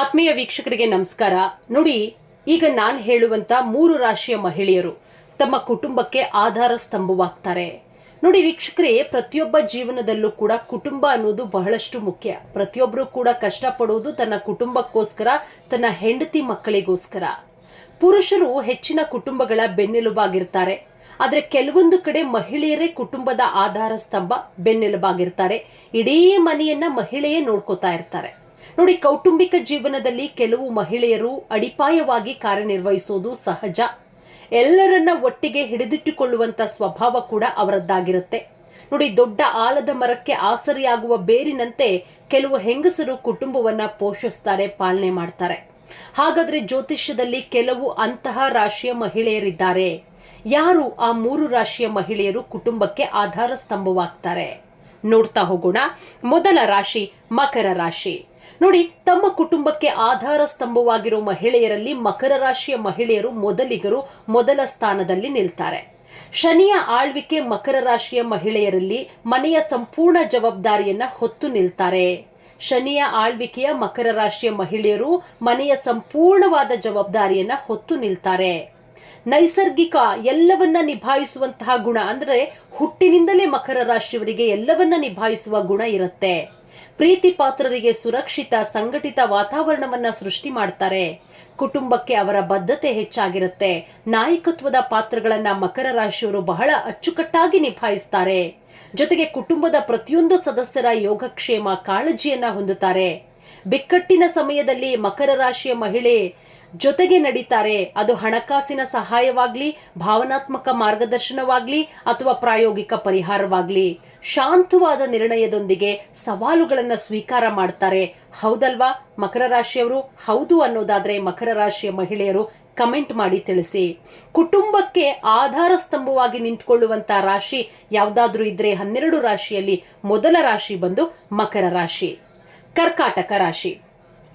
ಆತ್ಮೀಯ ವೀಕ್ಷಕರಿಗೆ ನಮಸ್ಕಾರ. ನೋಡಿ, ಈಗ ನಾನು ಹೇಳುವಂತ ಮೂರು ರಾಶಿಯ ಮಹಿಳೆಯರು ತಮ್ಮ ಕುಟುಂಬಕ್ಕೆ ಆಧಾರ ಸ್ತಂಭವಾಗ್ತಾರೆ. ನೋಡಿ ವೀಕ್ಷಕರೇ, ಪ್ರತಿಯೊಬ್ಬ ಜೀವನದಲ್ಲೂ ಕೂಡ ಕುಟುಂಬ ಅನ್ನೋದು ಬಹಳಷ್ಟು ಮುಖ್ಯ. ಪ್ರತಿಯೊಬ್ಬರು ಕೂಡ ಕಷ್ಟಪಡೋದು ತನ್ನ ಕುಟುಂಬಕ್ಕೋಸ್ಕರ, ತನ್ನ ಹೆಂಡತಿ ಮಕ್ಕಳಿಗೋಸ್ಕರ. ಪುರುಷರು ಹೆಚ್ಚಿನ ಕುಟುಂಬಗಳ ಬೆನ್ನೆಲುಬಾಗಿರ್ತಾರೆ. ಆದರೆ ಕೆಲವೊಂದು ಕಡೆ ಮಹಿಳೆಯರೇ ಕುಟುಂಬದ ಆಧಾರ ಸ್ತಂಭ ಬೆನ್ನೆಲುಬಾಗಿರ್ತಾರೆ. ಇಡೀ ಮನೆಯನ್ನ ಮಹಿಳೆಯೇ ನೋಡ್ಕೋತಾ ಇರ್ತಾರೆ. ನೋಡಿ, ಕೌಟುಂಬಿಕ ಜೀವನದಲ್ಲಿ ಕೆಲವು ಮಹಿಳೆಯರು ಅಡಿಪಾಯವಾಗಿ ಕಾರ್ಯನಿರ್ವಹಿಸೋದು ಸಹಜ. ಎಲ್ಲರನ್ನ ಒಟ್ಟಿಗೆ ಹಿಡಿದಿಟ್ಟುಕೊಳ್ಳುವಂತ ಸ್ವಭಾವ ಕೂಡ ಅವರದ್ದಾಗಿರುತ್ತೆ. ನೋಡಿ, ದೊಡ್ಡ ಆಲದ ಮರಕ್ಕೆ ಆಸರಿಯಾಗುವ ಬೇರಿನಂತೆ ಕೆಲವು ಹೆಂಗಸರು ಕುಟುಂಬವನ್ನ ಪೋಷಿಸ್ತಾರೆ, ಪಾಲನೆ ಮಾಡ್ತಾರೆ. ಹಾಗಾದ್ರೆ ಜ್ಯೋತಿಷ್ಯದಲ್ಲಿ ಕೆಲವು ಅಂತಹ ರಾಶಿಯ ಮಹಿಳೆಯರಿದ್ದಾರೆ. ಯಾರು ಆ ಮೂರು ರಾಶಿಯ ಮಹಿಳೆಯರು ಕುಟುಂಬಕ್ಕೆ ಆಧಾರ ಸ್ತಂಭವಾಗ್ತಾರೆ? ನೋಡ್ತಾ ಹೋಗೋಣ. ಮೊದಲ ರಾಶಿ ಮಕರ ರಾಶಿ. ನೋಡಿ, ತಮ್ಮ ಕುಟುಂಬಕ್ಕೆ ಆಧಾರ ಸ್ತಂಭವಾಗಿರೋ ಮಹಿಳೆಯರಲ್ಲಿ ಮಕರ ರಾಶಿಯ ಮಹಿಳೆಯರು ಮೊದಲಿಗರು ಮೊದಲ ಸ್ಥಾನದಲ್ಲಿ ನಿಲ್ತಾರೆ. ಶನಿಯ ಆಳ್ವಿಕೆ ಮಕರ ರಾಶಿಯ ಮಹಿಳೆಯರಲ್ಲಿ ಮನೆಯ ಸಂಪೂರ್ಣ ಜವಾಬ್ದಾರಿಯನ್ನ ಹೊತ್ತು ನಿಲ್ತಾರೆ. ಶನಿಯ ಆಳ್ವಿಕೆಯ ಮಕರ ರಾಶಿಯ ಮಹಿಳೆಯರು ಮನೆಯ ಸಂಪೂರ್ಣವಾದ ಜವಾಬ್ದಾರಿಯನ್ನ ಹೊತ್ತು ನಿಲ್ತಾರೆ. ನೈಸರ್ಗಿಕ ಎಲ್ಲವನ್ನ ನಿಭಾಯಿಸುವಂತಹ ಗುಣ ಅಂದ್ರೆ ಹುಟ್ಟಿನಿಂದಲೇ ಮಕರ ರಾಶಿಯವರಿಗೆ ಎಲ್ಲವನ್ನ ನಿಭಾಯಿಸುವ ಗುಣ ಇರುತ್ತೆ. ಪ್ರೀತಿ ಪಾತ್ರರಿಗೆ ಸುರಕ್ಷಿತ, ಸಂಘಟಿತ ವಾತಾವರಣವನ್ನ ಸೃಷ್ಟಿ ಮಾಡ್ತಾರೆ. ಕುಟುಂಬಕ್ಕೆ ಅವರ ಬದ್ಧತೆ ಹೆಚ್ಚಾಗಿರುತ್ತೆ. ನಾಯಕತ್ವದ ಪಾತ್ರಗಳನ್ನ ಮಕರ ರಾಶಿಯವರು ಬಹಳ ಅಚ್ಚುಕಟ್ಟಾಗಿ ನಿಭಾಯಿಸ್ತಾರೆ. ಜೊತೆಗೆ ಕುಟುಂಬದ ಪ್ರತಿಯೊಂದು ಸದಸ್ಯರ ಯೋಗಕ್ಷೇಮ ಕಾಳಜಿಯನ್ನ ಹೊಂದುತ್ತಾರೆ. ಬಿಕ್ಕಟ್ಟಿನ ಸಮಯದಲ್ಲಿ ಮಕರ ರಾಶಿಯ ಮಹಿಳೆ ಜೊತೆಗೆ ನಡೀತಾರೆ. ಅದು ಹಣಕಾಸಿನ ಸಹಾಯವಾಗ್ಲಿ, ಭಾವನಾತ್ಮಕ ಮಾರ್ಗದರ್ಶನವಾಗ್ಲಿ ಅಥವಾ ಪ್ರಾಯೋಗಿಕ ಪರಿಹಾರವಾಗ್ಲಿ. ಶಾಂತವಾದ ನಿರ್ಣಯದೊಂದಿಗೆ ಸವಾಲುಗಳನ್ನು ಸ್ವೀಕಾರ ಮಾಡ್ತಾರೆ. ಹೌದಲ್ವಾ? ಮಕರ ರಾಶಿಯವರು? ಹೌದು ಅನ್ನೋದಾದ್ರೆ ಮಕರ ರಾಶಿಯ ಮಹಿಳೆಯರು ಕಮೆಂಟ್ ಮಾಡಿ ತಿಳಿಸಿ. ಕುಟುಂಬಕ್ಕೆ ಆಧಾರ ಸ್ತಂಭವಾಗಿ ನಿಂತ್ಕೊಳ್ಳುವಂತ ರಾಶಿ ಯಾವ್ದಾದ್ರೂ ಇದ್ರೆ ಹನ್ನೆರಡು ರಾಶಿಯಲ್ಲಿ ಮೊದಲ ರಾಶಿ ಬಂದು ಮಕರ ರಾಶಿ. ಕರ್ಕಾಟಕ ರಾಶಿ.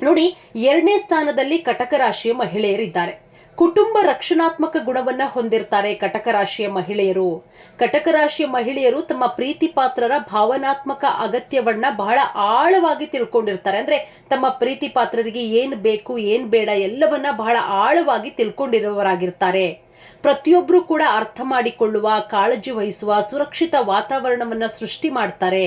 ನೋಡಿ, ಎರಡನೇ ಸ್ಥಾನದಲ್ಲಿ ಕಟಕ ರಾಶಿಯ ಮಹಿಳೆಯರಿದ್ದಾರೆ. ಕುಟುಂಬ ರಕ್ಷಣಾತ್ಮಕ ಗುಣವನ್ನ ಹೊಂದಿರ್ತಾರೆ ಕಟಕ ರಾಶಿಯ ಮಹಿಳೆಯರು. ಕಟಕ ರಾಶಿಯ ಮಹಿಳೆಯರು ತಮ್ಮ ಪ್ರೀತಿ ಪಾತ್ರರ ಭಾವನಾತ್ಮಕ ಅಗತ್ಯವನ್ನ ಬಹಳ ಆಳವಾಗಿ ತಿಳ್ಕೊಂಡಿರ್ತಾರೆ. ಅಂದ್ರೆ ತಮ್ಮ ಪ್ರೀತಿ ಪಾತ್ರರಿಗೆ ಏನ್ ಬೇಕು, ಏನ್ ಬೇಡ ಎಲ್ಲವನ್ನ ಬಹಳ ಆಳವಾಗಿ ತಿಳ್ಕೊಂಡಿರುವವರಾಗಿರ್ತಾರೆ ಪ್ರತಿಯೊಬ್ರು ಕೂಡ ಅರ್ಥ ಮಾಡಿಕೊಳ್ಳುವ, ಕಾಳಜಿ ವಹಿಸುವ, ಸುರಕ್ಷಿತ ವಾತಾವರಣವನ್ನ ಸೃಷ್ಟಿ ಮಾಡ್ತಾರೆ.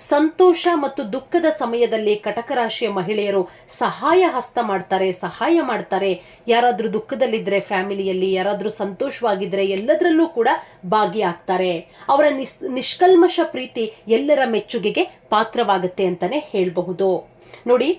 ಸಂತೋಷ ಮತ್ತು ದುಃಖದ ಸಮಯದಲ್ಲಿ ಕಟಕ ರಾಶಿಯ ಮಹಿಳೆಯರು ಸಹಾಯ ಹಸ್ತ ಮಾಡ್ತಾರೆ, ಸಹಾಯ ಮಾಡ್ತಾರೆ. ಯಾರಾದ್ರೂ ದುಃಖದಲ್ಲಿದ್ದರೆ ಫ್ಯಾಮಿಲಿಯಲ್ಲಿ, ಯಾರಾದ್ರೂ ಸಂತೋಷವಾಗಿದ್ದರೆ ಎಲ್ಲದರಲ್ಲೂ ಕೂಡ ಭಾಗಿಯಾಗ್ತಾರೆ. ಅವರ ನಿಸ್, ನಿಷ್ಕಲ್ಮಶ ಪ್ರೀತಿ ಎಲ್ಲರ ಮೆಚ್ಚುಗೆಗೆ ಪಾತ್ರವಾಗುತ್ತೆ ಅಂತಾನೆ ಹೇಳಬಹುದು. ನೋಡಿ,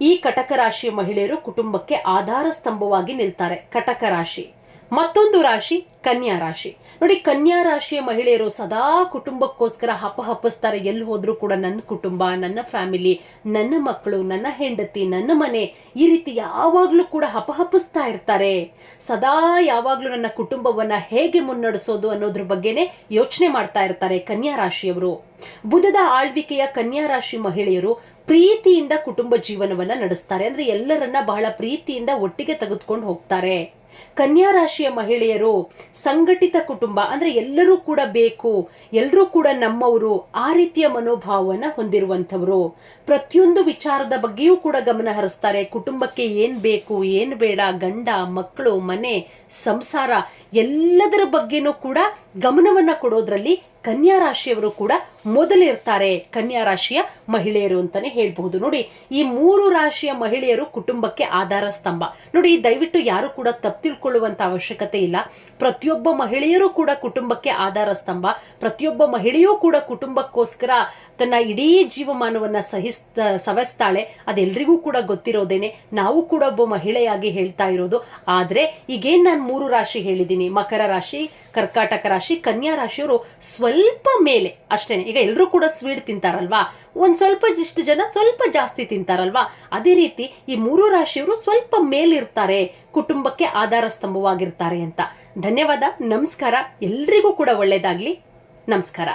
ಈ ಕಟಕ ರಾಶಿಯ ಮಹಿಳೆಯರು ಕುಟುಂಬಕ್ಕೆ ಆಧಾರ ಸ್ತಂಭವಾಗಿ ನಿಲ್ತಾರೆ. ಕಟಕ ರಾಶಿ ಮತ್ತೊಂದು ರಾಶಿ, ಕನ್ಯಾ ರಾಶಿ. ನೋಡಿ, ಕನ್ಯಾ ರಾಶಿಯ ಮಹಿಳೆಯರು ಸದಾ ಕುಟುಂಬಕ್ಕೋಸ್ಕರ ಹಪ ಹಪ್ಪಿಸ್ತಾರೆ ಎಲ್ಲಿ ಹೋದ್ರೂ ಕೂಡ ನನ್ನ ಕುಟುಂಬ, ನನ್ನ ಫ್ಯಾಮಿಲಿ, ನನ್ನ ಮಕ್ಕಳು, ನನ್ನ ಹೆಂಡತಿ, ನನ್ನ ಮನೆ ಈ ರೀತಿ ಯಾವಾಗಲೂ ಕೂಡ ಹಪಹಪಿಸ್ತಾ ಇರ್ತಾರೆ. ಸದಾ ಯಾವಾಗಲೂ ನನ್ನ ಕುಟುಂಬವನ್ನ ಹೇಗೆ ಮುನ್ನಡೆಸೋದು ಅನ್ನೋದ್ರ ಬಗ್ಗೆನೆ ಯೋಚನೆ ಮಾಡ್ತಾ ಇರ್ತಾರೆ ಕನ್ಯಾ ರಾಶಿಯವರು. ಬುಧದ ಆಳ್ವಿಕೆಯ ಕನ್ಯಾ ರಾಶಿ ಮಹಿಳೆಯರು ಪ್ರೀತಿಯಿಂದ ಕುಟುಂಬ ಜೀವನವನ್ನ ನಡೆಸ್ತಾರೆ. ಅಂದ್ರೆ ಎಲ್ಲರನ್ನ ಬಹಳ ಪ್ರೀತಿಯಿಂದ ಒಟ್ಟಿಗೆ ತೆಗೆದುಕೊಂಡು ಹೋಗ್ತಾರೆ. ಕನ್ಯಾ ರಾಶಿಯ ಮಹಿಳೆಯರು, ಸಂಘಟಿತ ಕುಟುಂಬ, ಅಂದ್ರೆ ಎಲ್ಲರೂ ಕೂಡ ಬೇಕು ಎಲ್ಲರೂ ಕೂಡ ನಮ್ಮವರು, ಆ ರೀತಿಯ ಮನೋಭಾವವನ್ನ ಹೊಂದಿರುವಂಥವರು. ಪ್ರತಿಯೊಂದು ವಿಚಾರದ ಬಗ್ಗೆಯೂ ಕೂಡ ಗಮನ ಹರಿಸ್ತಾರೆ. ಕುಟುಂಬಕ್ಕೆ ಏನು ಬೇಕು, ಏನು ಬೇಡ, ಗಂಡ, ಮಕ್ಕಳು, ಮನೆ, ಸಂಸಾರ, ಎಲ್ಲದರ ಬಗ್ಗೆನೂ ಕೂಡ ಗಮನವನ್ನ ಕೊಡೋದ್ರಲ್ಲಿ ಕನ್ಯಾ ರಾಶಿಯವರು ಕೂಡ ಮೊದಲಿರ್ತಾರೆ. ಕನ್ಯಾ ರಾಶಿಯ ಮಹಿಳೆಯರು ಅಂತಾನೆ ಹೇಳ್ಬಹುದು. ನೋಡಿ, ಈ ಮೂರು ರಾಶಿಯ ಮಹಿಳೆಯರು ಕುಟುಂಬಕ್ಕೆ ಆಧಾರ ಸ್ತಂಭ. ನೋಡಿ, ದಯವಿಟ್ಟು ಯಾರು ಕೂಡ ತಪ್ಪು ತಿಳ್ಕೊಳ್ಳುವಂತ ಅವಶ್ಯಕತೆ ಇಲ್ಲ. ಪ್ರತಿಯೊಬ್ಬ ಮಹಿಳೆಯರು ಕೂಡ ಕುಟುಂಬಕ್ಕೆ ಆಧಾರ ಸ್ತಂಭ. ಪ್ರತಿಯೊಬ್ಬ ಮಹಿಳೆಯೂ ಕೂಡ ಕುಟುಂಬಕ್ಕೋಸ್ಕರ ತನ್ನ ಇಡೀ ಜೀವಮಾನವನ್ನ ಸಹಿಸ್ ಸವಸ್ತಾಳೆ. ಅದೆಲ್ರಿಗೂ ಕೂಡ ಗೊತ್ತಿರೋದೇನೆ. ನಾವು ಕೂಡ ಒಬ್ಬ ಮಹಿಳೆಯಾಗಿ ಹೇಳ್ತಾ ಇರೋದು. ಆದ್ರೆ, ಈಗೇನ್ ನಾನು ಮೂರು ರಾಶಿ ಹೇಳಿದ್ದೀನಿ. ಮಕರ ರಾಶಿ, ಕರ್ಕಾಟಕ ರಾಶಿ, ಕನ್ಯಾ ರಾಶಿಯವರು ಸ್ವಲ್ಪ ಮೇಲೆ ಅಷ್ಟೇನೆ. ಈಗ ಎಲ್ಲರೂ ಕೂಡ ಸ್ವೀಟ್ ತಿಂತಾರಲ್ವಾ? ಒಂದ್ ಸ್ವಲ್ಪ ಇಷ್ಟು ಜನ ಸ್ವಲ್ಪ ಜಾಸ್ತಿ ತಿಂತಾರಲ್ವಾ? ಅದೇ ರೀತಿ ಈ ಮೂರು ರಾಶಿಯವರು ಸ್ವಲ್ಪ ಮೇಲಿರ್ತಾರೆ. ಕುಟುಂಬಕ್ಕೆ ಆಧಾರ ಸ್ತಂಭವಾಗಿರ್ತಾರೆ ಅಂತ. ಧನ್ಯವಾದ. ನಮಸ್ಕಾರ. ಎಲ್ರಿಗೂ ಕೂಡ ಒಳ್ಳೇದಾಗ್ಲಿ. ನಮಸ್ಕಾರ.